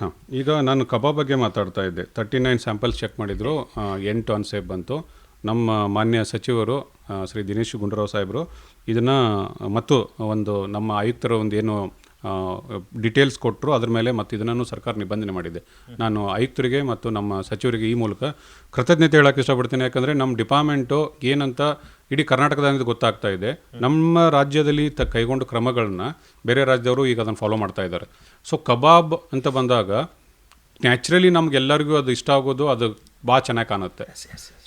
ಹಾಂ. ಈಗ ನಾನು ಕಬಾಬ್ ಬಗ್ಗೆ ಮಾತಾಡ್ತಾ ಇದ್ದೆ. ತರ್ಟಿ ನೈನ್ ಸ್ಯಾಂಪಲ್ಸ್ ಚೆಕ್ ಮಾಡಿದರು ಎಂಟು ಅನ್ಸೇಪ್ ಬಂತು. ನಮ್ಮ ಮಾನ್ಯ ಸಚಿವರು ಶ್ರೀ ದಿನೇಶ್ ಗುಂಡೂರಾವ್ ಸಾಹೇಬರು, ಇದನ್ನು, ಮತ್ತು ಒಂದು ನಮ್ಮ ಆಯುಕ್ತರ ಒಂದು ಏನು ಡಿಟೇಲ್ಸ್ ಕೊಟ್ಟರು ಅದ್ರ ಮೇಲೆ ಮತ್ತು ಇದನ್ನು ಸರ್ಕಾರ ನಿಬಂಧನೆ ಮಾಡಿದೆ. ನಾನು ಆಯುಕ್ತರಿಗೆ ಮತ್ತು ನಮ್ಮ ಸಚಿವರಿಗೆ ಈ ಮೂಲಕ ಕೃತಜ್ಞತೆ ಹೇಳೋಕ್ಕೆ ಇಷ್ಟಪಡ್ತೀನಿ. ಯಾಕಂದರೆ ನಮ್ಮ ಡಿಪಾರ್ಟ್ಮೆಂಟು ಏನಂತ ಇಡೀ ಕರ್ನಾಟಕದ ಗೊತ್ತಾಗ್ತಾ ಇದೆ. ನಮ್ಮ ರಾಜ್ಯದಲ್ಲಿ ತ ಕೈಗೊಂಡ ಕ್ರಮಗಳನ್ನ ಬೇರೆ ರಾಜ್ಯದವರು ಈಗ ಅದನ್ನು ಫಾಲೋ ಮಾಡ್ತಾ ಇದ್ದಾರೆ. ಸೊ ಕಬಾಬ್ ಅಂತ ಬಂದಾಗ ನ್ಯಾಚುರಲಿ ನಮ್ಗೆಲ್ಲರಿಗೂ ಅದು ಇಷ್ಟ ಆಗೋದು ಅದು ಭಾಳ ಚೆನ್ನಾಗಿ ಕಾಣುತ್ತೆ.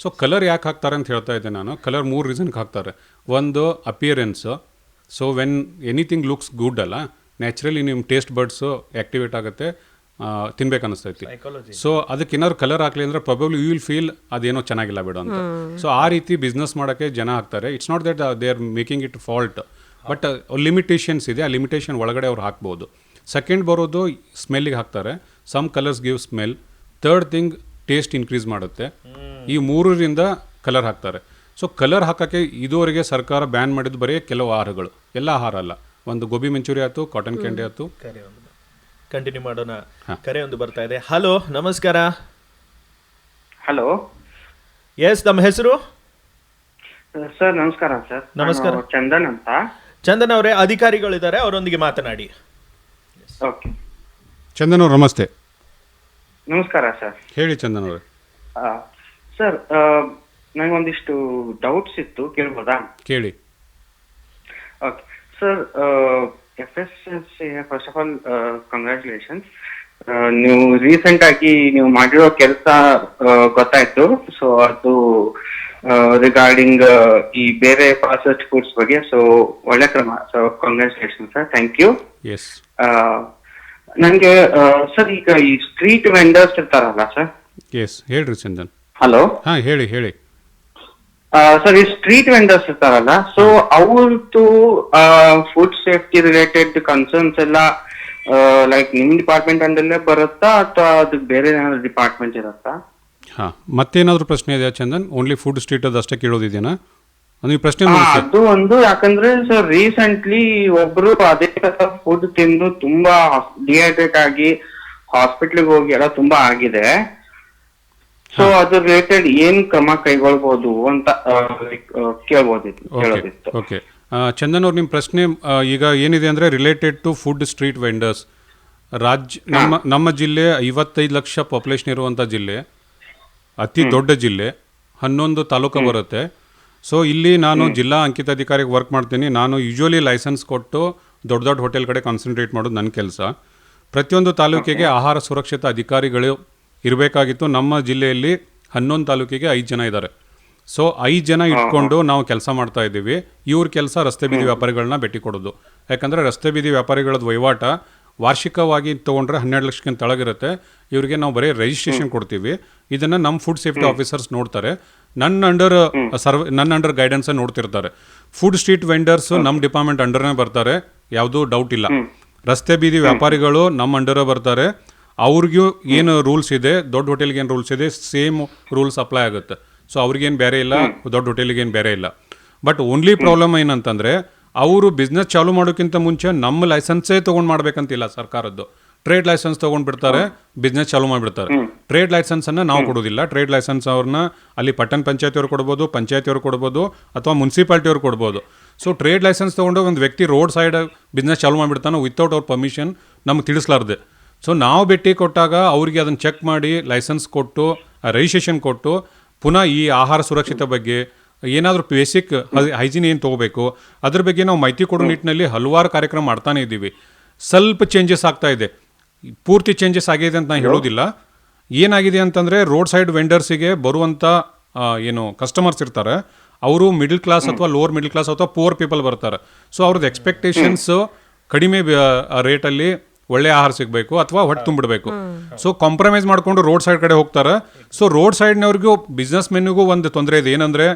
ಸೊ ಕಲರ್ ಯಾಕೆ ಹಾಕ್ತಾರೆ ಅಂತ ಹೇಳ್ತಾ ಇದ್ದೆ ನಾನು. ಕಲರ್ ಮೂರು ರೀಸನ್ಗೆ ಹಾಕ್ತಾರೆ. ಒಂದು appearance so when anything looks good ಅಲ್ಲ ನ್ಯಾಚುರಲಿ ನಿಮ್ಮ ಟೇಸ್ಟ್ ಬರ್ಡ್ಸು ಆ್ಯಕ್ಟಿವೇಟ್ ಆಗುತ್ತೆ. ತಿನ್ಬೇಕು ಅನಿಸ್ತೈತಿ. ಸೊ ಅದಕ್ಕೆ ಏನಾದ್ರು ಕಲರ್ ಹಾಕ್ಲಿ ಅಂದ್ರೆ ಪ್ರಾಬಬ್ಲಿ ಯು ವಿಲ್ ಫೀಲ್ ಅದೇನೋ ಚೆನ್ನಾಗಿಲ್ಲ ಬಿಡು ಅಂತ. ಸೊ ಆ ರೀತಿ ಬಿಸ್ನೆಸ್ ಮಾಡೋಕ್ಕೆ ಜನ ಹಾಕ್ತಾರೆ. It's not that they are making it fault but limitations ಇದೆ. ಆ ಲಿಮಿಟೇಷನ್ ಒಳಗಡೆ ಅವ್ರು ಹಾಕ್ಬೋದು. ಸೆಕೆಂಡ್ ಬರೋದು ಸ್ಮೆಲ್ಲಿಗೆ ಹಾಕ್ತಾರೆ. Some colours give smell third thing taste increase ಮಾಡುತ್ತೆ. ಈ ಮೂರರಿಂದ ಕಲರ್ ಹಾಕ್ತಾರೆ. ಸೊ ಕಲರ್ ಹಾಕೋಕ್ಕೆ ಇದುವರೆಗೆ ಸರ್ಕಾರ ಬ್ಯಾನ್ ಮಾಡಿದ್ದು ಬರೀ ಕೆಲವು ಆಹಾರಗಳು. ಎಲ್ಲ ಆಹಾರ ಅಲ್ಲ. ಒಂದು ಗೋಬಿ ಮಂಚೂರಿ ಆಯಿತು ಕಾಟನ್ ಕ್ಯಾಂಡಿ ಆಯ್ತು. ಕಂಟಿನ್ಯೂ ಮಾಡೋಣ. ಕರೆ ಒಂದು ಬರ್ತಾ ಇದೆ. ಹಲೋ ನಮಸ್ಕಾರ. ಹಲೋ ಎಸ್ ನಮ್ಮ ಹೆಸರು? ಸರ್ ನಮಸ್ಕಾರ ಸರ್ ನಮಸ್ಕಾರ. ಚಂದನ್ ಅಂತ. ಚಂದನ್ ಅವರೇ ಅಧಿಕಾರಿಗಳಿದ್ದಾರೆ ಅವರೊಂದಿಗೆ ಮಾತನಾಡಿ. ಓಕೆ. ಚಂದನ್ ಅವರು ನಮಸ್ತೆ. ನಮಸ್ಕಾರ ಸರ್ ಹೇಳಿ ಚಂದನ್ ಅವರೇ. ಸರ್ ನನಗೊಂದಿಷ್ಟು ಡೌಟ್ಸ್ ಇತ್ತು ಕೇಳ್ಬೋದಾ? ಕೇಳಿ. Okay sir F S S first of all congratulations ನೀವು ರೀಸೆಂಟ್ ಆಗಿ ನೀವು ಮಾಡಿರೋ ಕೆಲಸ ಗೊತ್ತಾಯ್ತು. ಸೊ ಅದು ರಿಗಾರ್ಡಿಂಗ್ ಈ ಬೇರೆ ಪ್ರಾಸೆಸ್ಡ್ ಫುಡ್ಸ್ ಬಗ್ಗೆ ಸೊ ಒಳ್ಳೆ ಕ್ರಮ. So congratulation sir thank you ನನಗೆ ಸರ್ ಈಗ ಈ ಸ್ಟ್ರೀಟ್ ವೆಂಡರ್ಸ್ ಇರ್ತಾರಲ್ಲ ಸರ್ ಎಸ್ ಹೇಳ್ರಿ ಚಂದನ್. ಹಲೋ ಹಾಂ ಹೇಳಿ ಹೇಳಿ. ಸರ್ ಈ ಸ್ಟ್ರೀಟ್ ವೆಂಡರ್ಸ್ ಇರ್ತಾರಲ್ಲ ಸೊ ಅವ್ರದ್ದು ಫುಡ್ ಸೇಫ್ಟಿ ರಿಲೇಟೆಡ್ ಕನ್ಸರ್ನ್ಸ್ ಎಲ್ಲ ಲೈಕ್ ನಿಮ್ ಡಿಪಾರ್ಟ್ಮೆಂಟ್ ಅಂದಲ್ಲೇ ಬರುತ್ತಾ ಅಥವಾ ಅದು ಬೇರೆ ಏನಾದ್ರು ಡಿಪಾರ್ಟ್ಮೆಂಟ್ ಇರುತ್ತಾ? ಹಾ ಮತ್ತೇನಾದ್ರೂ ಪ್ರಶ್ನೆ ಇದೆಯಾ ಚಂದನ್? ಓನ್ಲಿ ಫುಡ್ ಸ್ಟ್ರೀಟ್ ಅದು ಅಷ್ಟೇ ಕೇಳೋದಿದೆಯಾ ನೀವು ಪ್ರಶ್ನೆ ಅದು ಒಂದು ಯಾಕಂದ್ರೆ ಸರ್ ರೀಸೆಂಟ್ಲಿ ಒಬ್ರು ಅದೇ ತರ ಫುಡ್ ತಿಂದು ತುಂಬಾ ಡಿಹೈಡ್ರೇಟ್ ಆಗಿ ಹಾಸ್ಪಿಟ್ಲಿಗೆ ಹೋಗಿ ಎಲ್ಲ ತುಂಬಾ ಆಗಿದೆ. ಸೊ ಅದ್ರ ರಿಲೇಟೆಡ್ ಏನ್ ಕ್ರಮ ಕೈಗೊಳ್ಬಹುದು ಅಂತ ಕೇಳಬಹುದಿತ್ತು ಓಕೆ ಕೇಳೋದಿತ್ತು. ಓಕೆ ಚಂದನ್ ಅವ್ರ ನಿಮ್ಮ ಪ್ರಶ್ನೆ ಈಗ ಏನಿದೆ ಅಂದ್ರೆ related to food street vendors ರಾಜ್ಯ ನಮ್ಮ ನಮ್ಮ ಜಿಲ್ಲೆ ಐವತ್ತೈದು ಲಕ್ಷ ಪಾಪ್ಯುಲೇಷನ್ ಇರುವಂಥ ಜಿಲ್ಲೆ ಅತಿ ದೊಡ್ಡ ಜಿಲ್ಲೆ ಹನ್ನೊಂದು ತಾಲೂಕು ಬರುತ್ತೆ. ಸೊ ಇಲ್ಲಿ ನಾನು ಜಿಲ್ಲಾ ಅಂಕಿತಾಧಿಕಾರಿಗೆ ವರ್ಕ್ ಮಾಡ್ತೀನಿ. ನಾನು ಯೂಶ್ವಲಿ ಲೈಸೆನ್ಸ್ ಕೊಟ್ಟು ದೊಡ್ಡ ದೊಡ್ಡ ಹೋಟೆಲ್ ಕಡೆ ಕಾನ್ಸಂಟ್ರೇಟ್ ಮಾಡೋದು ನನ್ನ ಕೆಲಸ. ಪ್ರತಿಯೊಂದು ತಾಲೂಕಿಗೆ ಆಹಾರ ಸುರಕ್ಷತಾ ಅಧಿಕಾರಿಗಳು ಇರಬೇಕಾಗಿತ್ತು. ನಮ್ಮ ಜಿಲ್ಲೆಯಲ್ಲಿ ಹನ್ನೊಂದು ತಾಲೂಕಿಗೆ ಐದು ಜನ ಇದ್ದಾರೆ. ಸೊ ಐದು ಜನ ಇಟ್ಕೊಂಡು ನಾವು ಕೆಲಸ ಮಾಡ್ತಾ ಇದ್ದೀವಿ. ಇವ್ರ ಕೆಲಸ ರಸ್ತೆ ಬೀದಿ ವ್ಯಾಪಾರಿಗಳನ್ನ ಭೇಟಿ ಕೊಡೋದು. ಯಾಕಂದರೆ ರಸ್ತೆ ಬೀದಿ ವ್ಯಾಪಾರಿಗಳದ್ದು ವಹಿವಾಟ ವಾರ್ಷಿಕವಾಗಿ ತೊಗೊಂಡ್ರೆ ಹನ್ನೆರಡು ಲಕ್ಷಕ್ಕಿಂತ ತೆಳಗಿರುತ್ತೆ. ಇವರಿಗೆ ನಾವು ಬರೀ ರಿಜಿಸ್ಟ್ರೇಷನ್ ಕೊಡ್ತೀವಿ. ಇದನ್ನು ನಮ್ಮ ಫುಡ್ ಸೇಫ್ಟಿ ಆಫೀಸರ್ಸ್ ನೋಡ್ತಾರೆ. ನನ್ನ ಅಂಡರ್ ಸರ್ವ್ ನನ್ನ ಅಂಡರ್ ಗೈಡೆನ್ಸ್ ನೋಡ್ತಿರ್ತಾರೆ. ಫುಡ್ ಸ್ಟ್ರೀಟ್ ವೆಂಡರ್ಸ್ ನಮ್ಮ ಡಿಪಾರ್ಟ್ಮೆಂಟ್ ಅಂಡರ್ನೇ ಬರ್ತಾರೆ. ಯಾವುದೂ ಡೌಟ್ ಇಲ್ಲ. ರಸ್ತೆ ಬೀದಿ ವ್ಯಾಪಾರಿಗಳು ನಮ್ಮ ಅಂಡರ್ ಬರ್ತಾರೆ. ಅವ್ರಿಗೂ ಏನು ರೂಲ್ಸ್ ಇದೆ ದೊಡ್ಡ ಹೋಟೆಲ್ಗೆ ಏನು ರೂಲ್ಸ್ ಇದೆ ಸೇಮ್ ರೂಲ್ಸ್ ಅಪ್ಲೈ ಆಗುತ್ತೆ. ಸೊ ಅವ್ರಿಗೇನು ಬೇರೆ ಇಲ್ಲ ದೊಡ್ಡ ಹೋಟೆಲಿಗೆ ಏನು ಬೇರೆ ಇಲ್ಲ. ಬಟ್ ಓನ್ಲಿ ಪ್ರಾಬ್ಲಮ್ ಏನಂತಂದರೆ ಅವರು ಬಿಸ್ನೆಸ್ ಚಾಲೂ ಮಾಡೋಕ್ಕಿಂತ ಮುಂಚೆ ನಮ್ಮ ಲೈಸೆನ್ಸೇ ತೊಗೊಂಡು ಮಾಡ್ಬೇಕಂತಿಲ್ಲ ಸರ್ಕಾರದ್ದು. ಟ್ರೇಡ್ ಲೈಸೆನ್ಸ್ ತೊಗೊಂಡ್ಬಿಡ್ತಾರೆ ಬಿಸ್ನೆಸ್ ಚಾಲೂ ಮಾಡಿಬಿಡ್ತಾರೆ. ಟ್ರೇಡ್ ಲೈಸೆನ್ಸನ್ನು ನಾವು ಕೊಡೋದಿಲ್ಲ. ಟ್ರೇಡ್ ಲೈಸೆನ್ಸ್ ಅವ್ರನ್ನ ಅಲ್ಲಿ ಪಟ್ಟಣ ಪಂಚಾಯತಿಯವ್ರು ಕೊಡ್ಬೋದು ಪಂಚಾಯತಿಯವ್ರು ಕೊಡ್ಬೋದು ಅಥವಾ ಮುನ್ಸಿಪಾಲ್ಟಿಯವ್ರು ಕೊಡ್ಬೋದು. ಸೊ ಟ್ರೇಡ್ ಲೈಸೆನ್ಸ್ ತೊಗೊಂಡು ಒಂದು ವ್ಯಕ್ತಿ ರೋಡ್ ಸೈಡ್ ಬಿಸ್ನೆಸ್ ಚಾಲೂ ಮಾಡಿಬಿಡ್ತಾನೆ ವಿತೌಟ್ ಅವ್ರ ಪರ್ಮಿಷನ್ ನಮ್ಗೆ ತಿಳಿಸ್ಲಾರ್ದೆ. ಸೊ ನಾವು ಭೇಟಿ ಕೊಟ್ಟಾಗ ಅವರಿಗೆ ಅದನ್ನು ಚೆಕ್ ಮಾಡಿ ಲೈಸೆನ್ಸ್ ಕೊಟ್ಟು ರಿಜಿಸ್ಟ್ರೇಷನ್ ಕೊಟ್ಟು ಪುನಃ ಈ ಆಹಾರ ಸುರಕ್ಷತೆ ಬಗ್ಗೆ ಏನಾದರೂ ಬೇಸಿಕ್ ಹೈಜಿನ್ ಏನು ತೊಗೋಬೇಕು ಅದ್ರ ಬಗ್ಗೆ ನಾವು ಮಾಹಿತಿ ಕೊಡೋ ನಿಟ್ಟಿನಲ್ಲಿ ಹಲವಾರು ಕಾರ್ಯಕ್ರಮ ಮಾಡ್ತಾನೆ ಇದ್ದೀವಿ. ಸ್ವಲ್ಪ ಚೇಂಜಸ್ ಆಗ್ತಾ ಇದೆ. ಪೂರ್ತಿ ಚೇಂಜಸ್ ಆಗಿದೆ ಅಂತ ನಾನು ಹೇಳೋದಿಲ್ಲ. ಏನಾಗಿದೆ ಅಂತಂದರೆ ರೋಡ್ ಸೈಡ್ ವೆಂಡರ್ಸಿಗೆ ಬರುವಂಥ ಏನು ಕಸ್ಟಮರ್ಸ್ ಇರ್ತಾರೆ. ಅವರು ಮಿಡಲ್ ಕ್ಲಾಸ್ ಅಥವಾ ಲೋವರ್ ಮಿಡಲ್ ಕ್ಲಾಸ್ ಅಥವಾ ಪೂರ್ ಪೀಪಲ್ ಬರ್ತಾರೆ. ಸೊ ಅವ್ರದ್ದು ಎಕ್ಸ್ಪೆಕ್ಟೇಷನ್ಸ್ ಕಡಿಮೆ ರೇಟಲ್ಲಿ ಒಳ್ಳೆ ಆಹಾರ ಸಿಗಬೇಕು ಅಥವಾ ಹೊಟ್ಟೆ ತುಂಬಿಡಬೇಕು. ಸೊ ಕಾಂಪ್ರಮೈಸ್ ಮಾಡ್ಕೊಂಡು ರೋಡ್ ಸೈಡ್ ಕಡೆ ಹೋಗ್ತಾರೆ. ಸೊ ರೋಡ್ ಸೈಡ್ನವ್ರಿಗೂ ಬಿಸ್ನೆಸ್ ಮೆನ್ಗೂ ಒಂದು ತೊಂದರೆ ಇದೆ. ಏನಂದ್ರೆ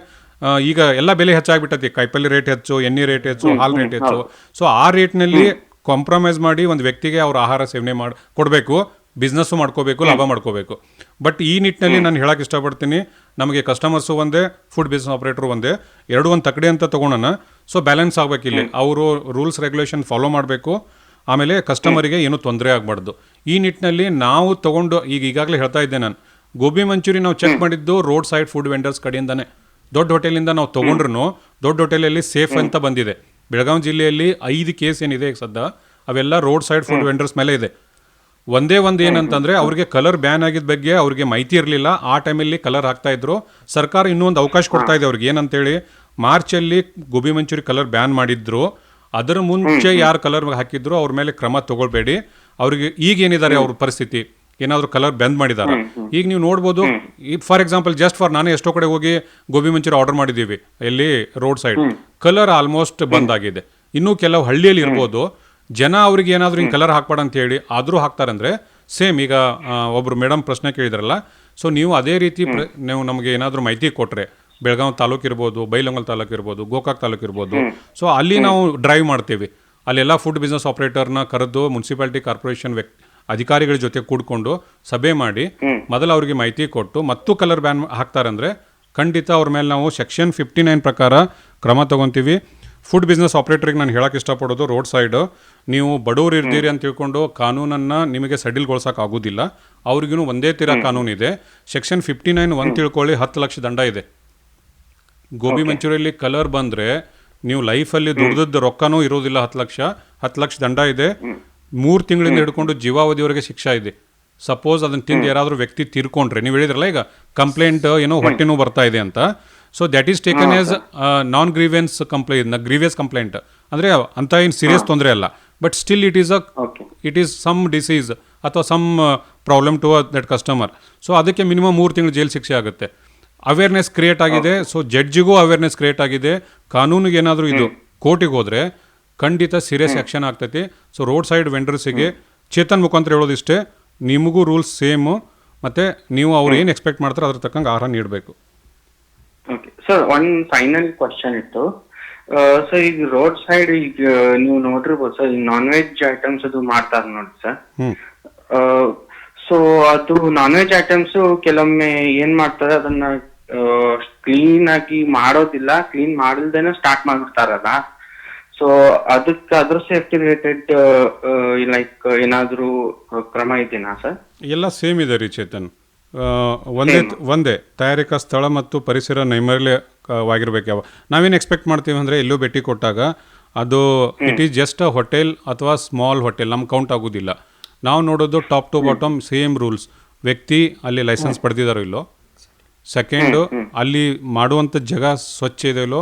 ಈಗ ಎಲ್ಲ ಬೆಲೆ ಹೆಚ್ಚಾಗ್ಬಿಟ್ಟತಿ. ಕಾಯಿಪಲ್ಲೆ ರೇಟ್ ಹೆಚ್ಚು ಎಣ್ಣೆ ರೇಟ್ ಹೆಚ್ಚು ಹಾಲು ರೇಟ್ ಹೆಚ್ಚು. ಸೊ ಆ ರೇಟ್ನಲ್ಲಿ ಕಾಂಪ್ರಮೈಸ್ ಮಾಡಿ ಒಂದು ವ್ಯಕ್ತಿಗೆ ಅವ್ರ ಆಹಾರ ಸೇವನೆ ಮಾಡಿ ಕೊಡಬೇಕು. ಬಿಸ್ನೆಸ್ಸು ಮಾಡ್ಕೋಬೇಕು ಲಾಭ ಮಾಡ್ಕೋಬೇಕು. ಬಟ್ ಈ ನಿಟ್ಟಿನಲ್ಲಿ ನಾನು ಹೇಳಕ್ಕೆ ಇಷ್ಟಪಡ್ತೀನಿ ನಮಗೆ ಕಸ್ಟಮರ್ಸು ಒಂದೇ ಫುಡ್ ಬಿಸ್ನೆಸ್ ಆಪರೇಟರ್ ಒಂದೇ. ಎರಡು ಒಂದು ತಕಡಿ ಅಂತ ತೊಗೊಳೋಣ ಸೊ ಬ್ಯಾಲೆನ್ಸ್ ಆಗ್ಬೇಕು ಇಲ್ಲಿ. ಅವರು ರೂಲ್ಸ್ ರೆಗ್ಯುಲೇಷನ್ ಫಾಲೋ ಮಾಡಬೇಕು. ಆಮೇಲೆ ಕಸ್ಟಮರಿಗೆ ಏನೂ ತೊಂದರೆ ಆಗಬಾರ್ದು. ಈ ನಿಟ್ಟಿನಲ್ಲಿ ನಾವು ತಗೊಂಡು ಈಗ ಈಗಾಗಲೇ ಹೇಳ್ತಾ ಇದ್ದೆ ನಾನು ಗೋಬಿ ಮಂಚೂರಿ ನಾವು ಚೆಕ್ ಮಾಡಿದ್ದು ರೋಡ್ ಸೈಡ್ ಫುಡ್ ವೆಂಡರ್ಸ್ ಕಡೆಯಿಂದಾನೆ. ದೊಡ್ಡ ಹೋಟೆಲಿಂದ ನಾವು ತೊಗೊಂಡ್ರು ದೊಡ್ಡ ಹೋಟೆಲಲ್ಲಿ ಸೇಫ್ ಅಂತ ಬಂದಿದೆ. ಬೆಳಗಾವಿ ಜಿಲ್ಲೆಯಲ್ಲಿ ಐದು ಕೇಸ್ ಏನಿದೆ ಈಗ ಸದ್ಯ ಅವೆಲ್ಲ ರೋಡ್ ಸೈಡ್ ಫುಡ್ ವೆಂಡರ್ಸ್ ಮೇಲೆ ಇದೆ. ಒಂದೇ ಒಂದು ಏನಂತಂದರೆ ಅವ್ರಿಗೆ ಕಲರ್ ಬ್ಯಾನ್ ಆಗಿದ್ದ ಬಗ್ಗೆ ಅವ್ರಿಗೆ ಮಾಹಿತಿ ಇರಲಿಲ್ಲ. ಆ ಟೈಮಲ್ಲಿ ಕಲರ್ ಹಾಕ್ತಾ ಇದ್ರು. ಸರ್ಕಾರ ಇನ್ನೂ ಒಂದು ಅವಕಾಶ ಕೊಡ್ತಾ ಇದೆ ಅವ್ರಿಗೆ. ಏನಂತೇಳಿ ಮಾರ್ಚಲ್ಲಿ ಗೋಬಿ ಮಂಚೂರಿ ಕಲರ್ ಬ್ಯಾನ್ ಮಾಡಿದ್ರು. ಅದರ ಮುಂಚೆ ಯಾರು ಕಲರ್ ಹಾಕಿದ್ರು ಅವ್ರ ಮೇಲೆ ಕ್ರಮ ತಗೊಳ್ಬೇಡಿ. ಅವ್ರಿಗೆ ಈಗ ಏನಿದ್ದಾರೆ ಅವ್ರ ಪರಿಸ್ಥಿತಿ? ಏನಾದ್ರು ಕಲರ್ ಬೆಂದ್ ಮಾಡಿದಾರ? ಈಗ ನೀವು ನೋಡ್ಬೋದು ಫಾರ್ ಎಕ್ಸಾಂಪಲ್ ಜಸ್ಟ್ ಫಾರ್ ನಾನು ಎಷ್ಟೋ ಕಡೆ ಹೋಗಿ ಗೋಬಿ ಮಂಚೂರಿ ಆರ್ಡರ್ ಮಾಡಿದ್ದೀವಿ ಇಲ್ಲಿ ರೋಡ್ ಸೈಡ್ ಕಲರ್ ಆಲ್ಮೋಸ್ಟ್ ಬಂದ್ ಆಗಿದೆ. ಇನ್ನೂ ಕೆಲವು ಹಳ್ಳಿಯಲ್ಲಿ ಇರ್ಬೋದು ಜನ ಅವ್ರಿಗೆ ಏನಾದ್ರು ಹಿಂಗೆ ಕಲರ್ ಹಾಕ್ಬೇಡ ಅಂತ ಹೇಳಿ ಆದರೂ ಹಾಕ್ತಾರಂದ್ರೆ ಸೇಮ್ ಈಗ ಒಬ್ರು ಮೇಡಮ್ ಪ್ರಶ್ನೆ ಕೇಳಿದ್ರಲ್ಲ ಸೊ ನೀವು ಅದೇ ರೀತಿ ನೀವು ನಮಗೆ ಏನಾದರೂ ಮಾಹಿತಿ ಕೊಟ್ರೆ ಬೆಳಗಾವಿ ತಾಲೂಕು ಇರ್ಬೋದು ಬೈಲಂಗಲ್ ತಾಲೂಕು ಇರ್ಬೋದು ಗೋಕಾಕ್ ತಾಲೂಕು ಇರ್ಬೋದು. ಸೊ ಅಲ್ಲಿ ನಾವು ಡ್ರೈವ್ ಮಾಡ್ತೀವಿ. ಅಲ್ಲೆಲ್ಲ ಫುಡ್ ಬಿಸ್ನೆಸ್ ಆಪರೇಟರ್ನ ಕರೆದು ಮುನ್ಸಿಪಾಲಿಟಿ ಕಾರ್ಪೊರೇಷನ್ ವ್ಯಕ್ತಿ ಅಧಿಕಾರಿಗಳ ಜೊತೆ ಕೂಡ್ಕೊಂಡು ಸಭೆ ಮಾಡಿ ಮೊದಲು ಅವರಿಗೆ ಮಾಹಿತಿ ಕೊಟ್ಟು ಮತ್ತು ಕಲರ್ ಬ್ಯಾನ್ ಹಾಕ್ತಾರಂದ್ರೆ ಖಂಡಿತ ಅವ್ರ ಮೇಲೆ ನಾವು ಸೆಕ್ಷನ್ ಫಿಫ್ಟಿ ನೈನ್ ಪ್ರಕಾರ ಕ್ರಮ ತಗೊಂತೀವಿ. ಫುಡ್ ಬಿಸ್ನೆಸ್ ಆಪರೇಟರ್ಗೆ ನಾನು ಹೇಳಕ್ಕೆ ಇಷ್ಟಪಡೋದು ರೋಡ್ ಸೈಡ್ ನೀವು ಬಡವರು ಇರ್ತೀರಿ ಅಂತ ತಿಳ್ಕೊಂಡು ಕಾನೂನನ್ನು ನಿಮಗೆ ಸಡಿಲ್ಗೊಳ್ಸೋಕೆ ಆಗೋದಿಲ್ಲ. ಅವ್ರಿಗೂ ಒಂದೇ ತೀರ ಕಾನೂನು ಇದೆ ಸೆಕ್ಷನ್ ಫಿಫ್ಟಿ ನೈನ್ ಒಂದು ತಿಳ್ಕೊಳ್ಳಿ ಹತ್ತು ಲಕ್ಷ ದಂಡ ಇದೆ. ಗೋಬಿ ಮಂಚೂರಿಯಲ್ಲಿ ಕಲರ್ ಬಂದ್ರೆ ನೀವು ಲೈಫಲ್ಲಿ ದುಡ್ದದ್ದು ರೊಕ್ಕನೂ ಇರೋದಿಲ್ಲ ಹತ್ತು ಲಕ್ಷ ಹತ್ತು ಲಕ್ಷ ದಂಡ ಇದೆ. ಮೂರು ತಿಂಗಳಿಂದ ಹಿಡ್ಕೊಂಡು ಜೀವಾವಧಿವರೆಗೆ ಶಿಕ್ಷೆ ಇದೆ. ಸಪೋಸ್ ಅದನ್ನ ತಿಂದು ಯಾರಾದರೂ ವ್ಯಕ್ತಿ ತೀರ್ಕೊಂಡ್ರೆ ನೀವು ಹೇಳಿದ್ರಲ್ಲ ಈಗ ಕಂಪ್ಲೇಂಟ್ ಏನೋ ಹೊಟ್ಟೆನೂ ಬರ್ತಾ ಇದೆ ಅಂತ. So that is taken as non grievance complaint grievous complaint ಅಂದರೆ ಅಂತ ಏನು ಸೀರಿಯಸ್ ತೊಂದರೆ ಅಲ್ಲ. But still it is a it is some disease ಅಥವಾ some problem to that customer so ಅದಕ್ಕೆ ಮಿನಿಮಮ್ ಮೂರು ತಿಂಗಳು ಜೈಲ್ ಶಿಕ್ಷೆ ಆಗುತ್ತೆ. ಅವೇರ್ನೆಸ್ ಕ್ರಿಯೇಟ್ ಆಗಿದೆ. ಸೊ ಜಡ್ಜಿಗೂ ಅವೇರ್ನೆಸ್ ಕ್ರಿಯೇಟ್ ಆಗಿದೆ. ಕಾನೂನಿಗೆ ಏನಾದರೂ ಇದು ಕೋರ್ಟಿಗೆ ಹೋದರೆ ಖಂಡಿತ ಸೀರಿಯಸ್ ಆ್ಯಕ್ಷನ್ ಆಗ್ತೈತಿ. ಸೊ ರೋಡ್ ಸೈಡ್ ವೆಂಡರ್ಸಿಗೆ ಚೇತನ್ ಮುಖಾಂತರ ಹೇಳೋದಿಷ್ಟೇ ನಿಮಗೂ ರೂಲ್ಸ್ ಸೇಮು ಮತ್ತು ನೀವು ಅವ್ರು ಏನು ಎಕ್ಸ್ಪೆಕ್ಟ್ ಮಾಡ್ತಾರೆ ಅದ್ರ ತಕ್ಕಂಗೆ ಆಹಾರ ನೀಡಬೇಕು. Okay sir one final question ಇತ್ತು. ಸರ್ ಈಗ ರೋಡ್ ಸೈಡ್ ಈಗ ನೀವು ನೋಡಿರ್ಬೋದು ಸರ್ ನಾನ್ ವೆಜ್ ಐಟಮ್ಸ್ ಅದು ಮಾಡ್ತಾರೆ ನೋಡಿ ಸರ್ ಸೊ ಅದು ನಾನ್ ವೆಜ್ ಐಟಮ್ಸ್ ಕೆಲವೊಮ್ಮೆ ಏನ್ ಮಾಡ್ತಾರೆ? ಅದನ್ನ ಕ್ಲೀನ್ ಆಗಿ ಮಾಡೋದಿಲ್ಲ ಕ್ಲೀನ್ ಮಾಡಲ್ದೇನೆ ಸ್ಟಾರ್ಟ್ ಮಾಡ್ಬಿಡ್ತಾರಲ್ಲ. ಸೊ ಅದಕ್ಕೆ ಅದ್ರ ಸೇಫ್ಟಿ ರಿಲೇಟೆಡ್ ಲೈಕ್ ಏನಾದ್ರೂ ಕ್ರಮ ಇದೆಯಾ ಸರ್? ಎಲ್ಲ ಸೇಮ್ ಇದೆ ರೀ ಚೇತನ್. ಆ, ಒಂದೇ ಒಂದೇ ತಯಾರಿಕಾ ಸ್ಥಳ ಮತ್ತು ಪರಿಸರ ನೈರ್ಮಲ್ಯವಾಗಿರ್ಬೇಕು ಯಾವ ನಾವೇನು ಎಕ್ಸ್ಪೆಕ್ಟ್ ಮಾಡ್ತೀವಿ ಅಂದರೆ ಎಲ್ಲೂ ಭೇಟಿ ಕೊಟ್ಟಾಗ ಅದು it is just a hotel ಅಥವಾ ಸ್ಮಾಲ್ ಹೋಟೆಲ್ ನಮ್ಗೆ ಕೌಂಟ್ ಆಗೋದಿಲ್ಲ. ನಾವು ನೋಡೋದು top to bottom same rules ವ್ಯಕ್ತಿ ಅಲ್ಲಿ ಲೈಸೆನ್ಸ್ ಪಡೆದಿದ್ದಾರೋ ಇಲ್ಲೋ ಸೆಕೆಂಡು ಅಲ್ಲಿ ಮಾಡುವಂಥ ಜಾಗ ಸ್ವಚ್ಛ ಇದೆಯಲ್ಲೋ?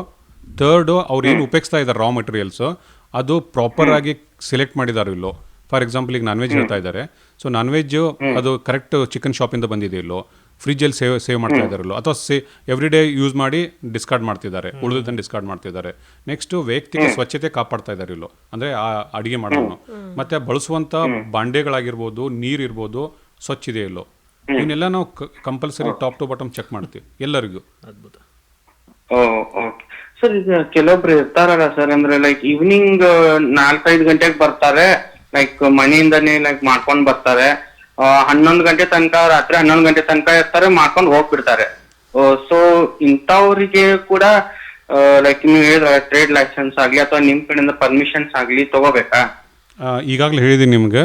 ಥರ್ಡು ಅವ್ರು ಏನು ಉಪಯೋಗಿಸ್ತಾ ಇದ್ದಾರೆ ರಾ ಮೆಟೀರಿಯಲ್ಸ್ ಅದು ಪ್ರಾಪರ್ ಆಗಿ ಸೆಲೆಕ್ಟ್ ಮಾಡಿದಾರೋ ಇಲ್ಲೋ? ಫಾರ್ ಎಕ್ಸಾಂಪಲ್ ಈಗ ನಾನ್ ವೆಜ್ ಹೇಳ್ತಾ ಇದ್ದಾರೆ. ಸೊ ನಾನ್ ವೆಜ್ ಅದು ಕರೆಕ್ಟ್ ಚಿಕನ್ ಶಾಪಿಂದ ಬಂದಿದೆ ಇಲ್ಲೋ? ಫ್ರಿಜ್ಜಲ್ಲಿ ಸೇವ್ ಸೇವ್ ಮಾಡ್ತಾ ಇದ್ದಾರಲ್ಲೋ ಅಥವಾ ಸೇ ಎವ್ರಿ ಡೇ ಯೂಸ್ ಮಾಡಿ ಡಿಸ್ಕಾರ್ಡ್ ಮಾಡ್ತಿದ್ದಾರೆ. ಉಳಿದನ್ನು ಡಿಸ್ಕಾರ್ಡ್ ಮಾಡ್ತಿದ್ದಾರೆ. ನೆಕ್ಸ್ಟ್ ವೈಯಕ್ತಿಕ ಸ್ವಚ್ಛತೆ ಕಾಪಾಡ್ತಾ ಇದ್ದಾರೆ ಇಲ್ಲೋ? ಅಂದರೆ ಆ ಅಡಿಗೆ ಮಾಡೋನು. ಮತ್ತೆ ಬಳಸುವಂಥ ಬಾಂಡೆಗಳಾಗಿರ್ಬೋದು ನೀರು ಇರ್ಬೋದು ಸ್ವಚ್ಛ ಇದೆ ಇಲ್ಲೋ? ಇವನ್ನೆಲ್ಲ ನಾವು compulsory top to bottom check ಮಾಡ್ತೀವಿ ಎಲ್ಲರಿಗೂ. ಅದ್ಭುತ. ಓಕೆ. ಸರ್ ಈಗ ಕೆಲವೊಬ್ರು ಇರ್ತಾರಲ್ಲ ಸರ್ ಅಂದ್ರೆ ಲೈಕ್ ಈವ್ನಿಂಗ್ ನಾಲ್ಕೈದು ಗಂಟೆಗೆ ಬರ್ತಾರೆ ಲೈಕ್ ಮನೆಯಿಂದನೇ ಲೈಕ್ ಮಾಡ್ಕೊಂಡ್ ಬರ್ತಾರೆ. ಹನ್ನೊಂದು ಗಂಟೆ ತನಕ ರಾತ್ರಿ ಹನ್ನೊಂದು ಗಂಟೆ ತನಕ ಇರ್ತಾರೆ ಮಾಡ್ಕೊಂಡು ಹೋಗ್ಬಿಡ್ತಾರೆ. ಸೊ ಇಂಥವ್ರಿಗೆ ಕೂಡ ಲೈಕ್ ನೀವು ಹೇಳಿದ್ರೆ ಟ್ರೇಡ್ ಲೈಸೆನ್ಸ್ ಆಗಲಿ ಅಥವಾ ನಿಮ್ಮ ಕಡೆಯಿಂದ ಪರ್ಮಿಷನ್ಸ್ ಆಗಲಿ ತಗೋಬೇಕಾ? ಈಗಾಗಲೇ ಹೇಳಿದ್ದೀನಿ ನಿಮ್ಗೆ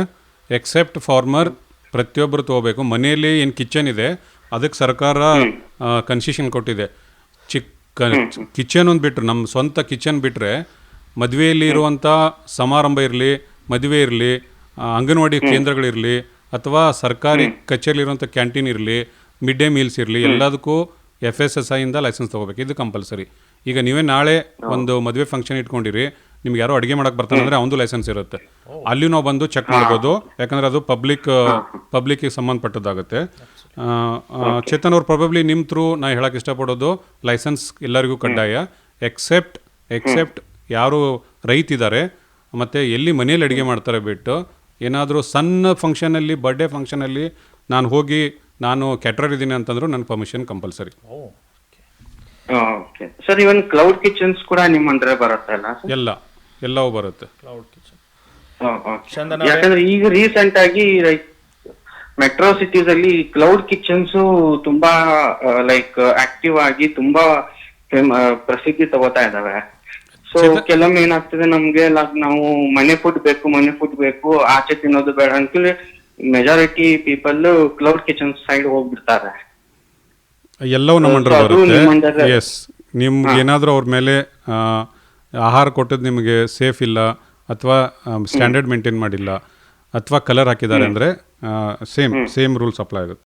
ಎಕ್ಸೆಪ್ಟ್ ಫಾರ್ಮರ್ ಪ್ರತಿಯೊಬ್ಬರು ತಗೋಬೇಕು. ಮನೆಯಲ್ಲಿ ಏನು ಕಿಚನ್ ಇದೆ ಅದಕ್ಕೆ ಸರ್ಕಾರ ಕನ್ಸೆಷನ್ ಕೊಟ್ಟಿದೆ. ಚಿಕ್ಕ ಕಿಚನ್ ಒಂದು ಬಿಟ್ಟರೆ ನಮ್ಮ ಸ್ವಂತ ಕಿಚನ್ ಬಿಟ್ಟರೆ ಮದುವೆಯಲ್ಲಿ ಇರುವಂಥ ಸಮಾರಂಭ ಇರಲಿ ಮದುವೆ ಇರಲಿ ಅಂಗನವಾಡಿ ಕೇಂದ್ರಗಳಿರಲಿ ಅಥವಾ ಸರ್ಕಾರಿ ಕಚೇರಿಲಿರುವಂಥ ಕ್ಯಾಂಟೀನ್ ಇರಲಿ ಮಿಡ್ ಡೇ ಮೀಲ್ಸ್ ಇರಲಿ ಎಲ್ಲದಕ್ಕೂ ಎಫ್ ಎಸ್ ಎಸ್ ಐಯಿಂದ ಲೈಸೆನ್ಸ್ ತೊಗೋಬೇಕು. ಇದು ಕಂಪಲ್ಸರಿ ಈಗ ನೀವೇ ನಾಳೆ ಒಂದು ಮದುವೆ ಫಂಕ್ಷನ್ ಇಟ್ಕೊಂಡಿರಿ ನಿಮ್ಗೆ ಯಾರೋ ಅಡುಗೆ ಮಾಡಕ್ಕೆ ಬರ್ತಾನೆ ಅಂದ್ರೆ ಅವನದು ಲೈಸೆನ್ಸ್ ಇರುತ್ತೆ. ಅಲ್ಲಿ ನಾವು ಬಂದು ಚೆಕ್ ಮಾಡ್ಬೋದು. ಯಾಕಂದ್ರೆ ಅದು ಪಬ್ಲಿಕ್ ಪಬ್ಲಿಕ್ ಸಂಬಂಧಪಟ್ಟದ್ದಾಗುತ್ತೆ. ಚೇತನ್ ಅವ್ರು ಪ್ರಾಬಬ್ಲಿ ನಿಮ್ಮ ಥ್ರೂ ನಾ ಹೇಳಕ್ ಇಷ್ಟಪಡೋದು ಲೈಸೆನ್ಸ್ ಎಲ್ಲರಿಗೂ ಕಡ್ಡಾಯ. ಎಕ್ಸೆಪ್ಟ್ ಎಕ್ಸೆಪ್ಟ್ ಯಾರು ರೈತಿದ್ದಾರೆ ಮತ್ತೆ ಎಲ್ಲಿ ಮನೇಲಿ ಅಡುಗೆ ಮಾಡ್ತಾರೆ ಬಿಟ್ಟು ಏನಾದರೂ ಸಣ್ಣ ಫಂಕ್ಷನಲ್ಲಿ ಬರ್ಡೇ ಫಂಕ್ಷನಲ್ಲಿ ನಾನು ಹೋಗಿ ನಾನು ಕ್ಯಾಟ್ರರ್ ಇದ್ದೀನಿ ಅಂತಂದ್ರು ನನ್ನ permission compulsory okay sir even cloud kitchens ಕೂಡ ನಿಮ್ಮ ಅಂದ್ರೆ ಬರುತ್ತೆ ಅಲ್ಲ ಸರ್ ಎಲ್ಲ. ಎಲ್ಲವೂ ಬರುತ್ತೆ. ಕ್ಲೌಡ್ ಕಿಚನ್ ಯಾಕಂದ್ರೆ ಈಗ ರೀಸೆಂಟ್ ಆಗಿ ಲೈಕ್ ಮೆಟ್ರೋ ಸಿಟೀಸ್ ಅಲ್ಲಿ ಕ್ಲೌಡ್ ಕಿಚನ್ಸ್ ತುಂಬಾ ಲೈಕ್ ಆಕ್ಟಿವ್ ಆಗಿ ತುಂಬಾ ಆ, ಪ್ರಸಿದ್ಧಿ ತಗೋತಾ ಇದಾವೆ. ಸೊ ಕೆಲವೊಮ್ಮೆ ಏನಾಗ್ತದೆ ನಮ್ಗೆ like ನಾವು ಮನೆ ಫುಡ್ ಬೇಕು ಮನೆ ಫುಡ್ ಬೇಕು ಆಚೆ ತಿನ್ನೋದು ಬೇಡ ಅಂತೇಳಿ majority people cloud kitchen side ಹೋಗ್ಬಿಡ್ತಾರೆ. ಎಲ್ಲವೂ ನಮ್ಮ ಅಂಡರ್ ಅದು ನಿಮ್ಮ under ಬರುತ್ತೆ ಎಸ್ ನಿಮ್ಗೆ ಏನಾದರೂ ಅವ್ರ ಮೇಲೆ ಆಹಾರ ಕೊಟ್ಟದ್ದು ನಿಮಗೆ ಸೇಫ್ ಇಲ್ಲ ಅಥವಾ ಸ್ಟ್ಯಾಂಡರ್ಡ್ ಮೇಂಟೈನ್ ಮಾಡಿಲ್ಲ ಅಥವಾ ಕಲರ್ ಹಾಕಿದ್ದಾರೆ ಅಂದರೆ ಸೇಮ್ ಸೇಮ್ ರೂಲ್ಸ್ ಅಪ್ಲೈ ಆಗುತ್ತೆ.